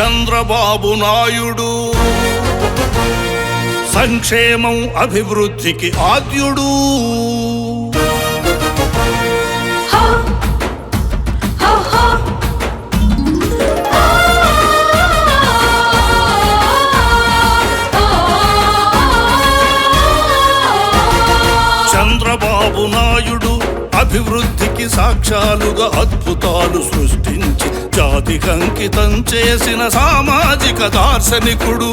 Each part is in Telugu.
చంద్రబాబు నాయుడు. సంక్షేమం అభివృద్ధికి ఆద్యుడు. చంద్రబాబు నాయుడు. అభివృద్ధికి సాక్ష్యాలుగా అద్భుతాలు సృష్టించి జాతికి అంకితం చేసిన సామాజిక దార్శనికుడు.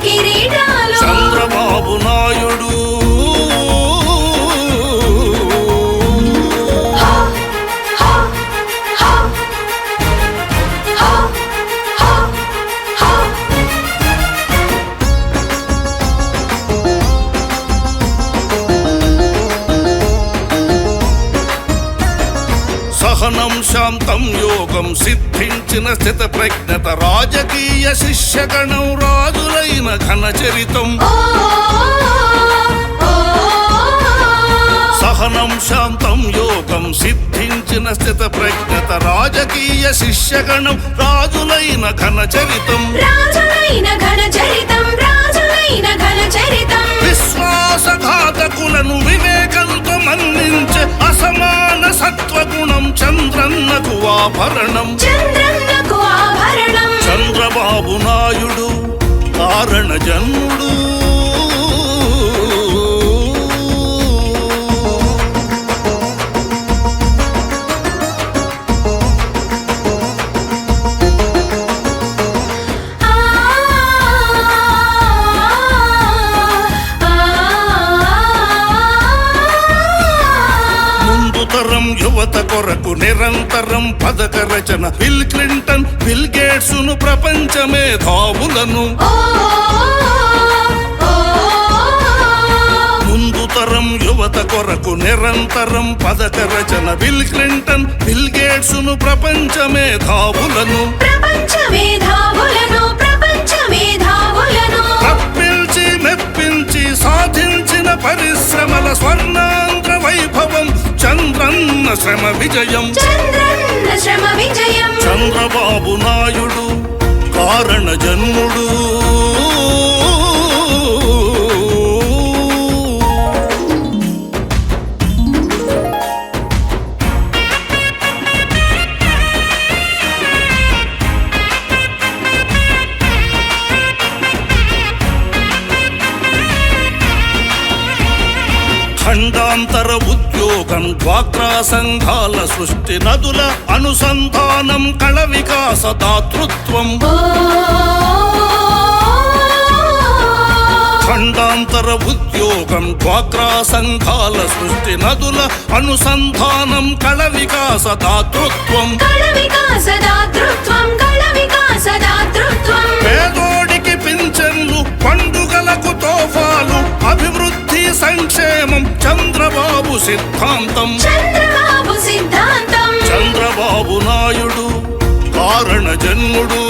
நினைக்கிறேன் సహనం శాంతం యోగం సిద్ధించిన స్థిత ప్రజ్ఞత రాజకీయ శిష్యగణం రాజులైన ఘన చరితం. సహనం శాంతం యోగం సిద్ధించిన స్థిత ప్రజ్ఞత రాజకీయ శిష్యగణం రాజులైన ఘన చరితం. ఆభరణం. చంద్రబాబు నాయుడు కారణ జన్ముడు. తరం యువత కొరకు నిరంతరం పథక రచన. బిల్ క్లింటన్ బిల్ గేట్స్ను ప్రపంచ మేధావులను ముందు తరం యువత కొరకు నిరంతరం పథక రచన. బిల్ క్లింటన్ బిల్ గేట్స్ను ప్రపంచ మేధావులను ప్రపంచ మేధావులను ప్రపంచ మేధావులను తప్పించి మెప్పించి సాధించిన పరిశ్రమల స్వర్ణాంధ్ర వైభవం. చంద్రన్న శ్రమ విజయం. చంద్రన్న శ్రమ విజయం. చంద్రబాబు నాయుడు కారణ జన్ముడు. ఖండాంతర ఉద్యోగం డ్వాక్రా సంఘాల సృష్టి నదుల అనుసంధానం కళ వికాస దాతృత్వం ఖండాంతర ఉద్యోగం డ్వాక్రా సంఘాల సృష్టి నదుల అనుసంధానం కళ వికాస దాతృత్వం. పేదోడికి పింఛన్లు పండుగలకు తోఫాలు అభివృద్ధి సంక్షేమం సిద్ధాంతం. చంద్రబాబు సిద్ధాంతం. చంద్రబాబు నాయుడు కారణ జన్ముడు.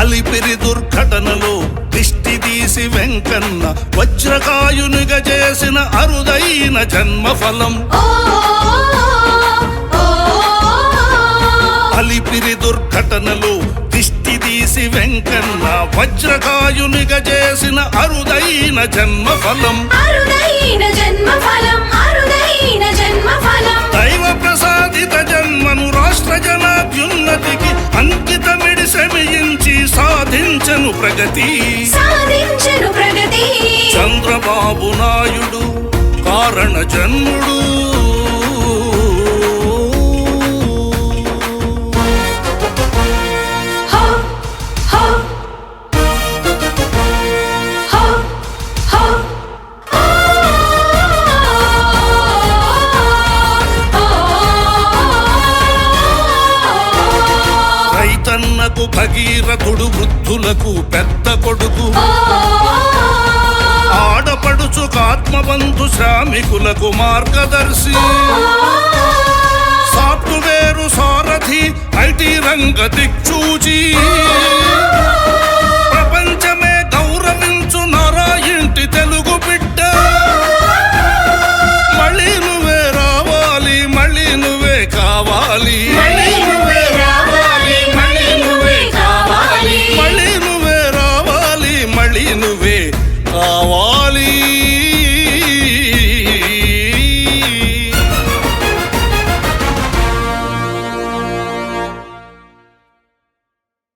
అలిపిరి దుర్ఘటనలో తీసి వెంకన్న వజ్రకాయునిగా చేసిన అరుదైన జన్మఫలం. అలిపిరి దుర్ఘటనలో దిష్టి తీసి వెంకన్న వజ్రకాయునిగా చేసిన అరుదైన జన్మఫలం. దైవ ప్రసాదిత జన్మను రాష్ట్ర జనాభ్యున్నతికి అంకితమిడి ప్రగతి సాధించెను ప్రగతి. నాబునాయుడు కారణ జన్ముడు. రైతన్నకు భగీరథుడు వృద్ధులకు పెద్ద కొడుకు. ఆడపడుచు ఆత్మబంధు శ్రామికులకు మార్గదర్శి. సాఫ్ట్వేరు సారథి ఐటీ రంగ దిక్చూచి.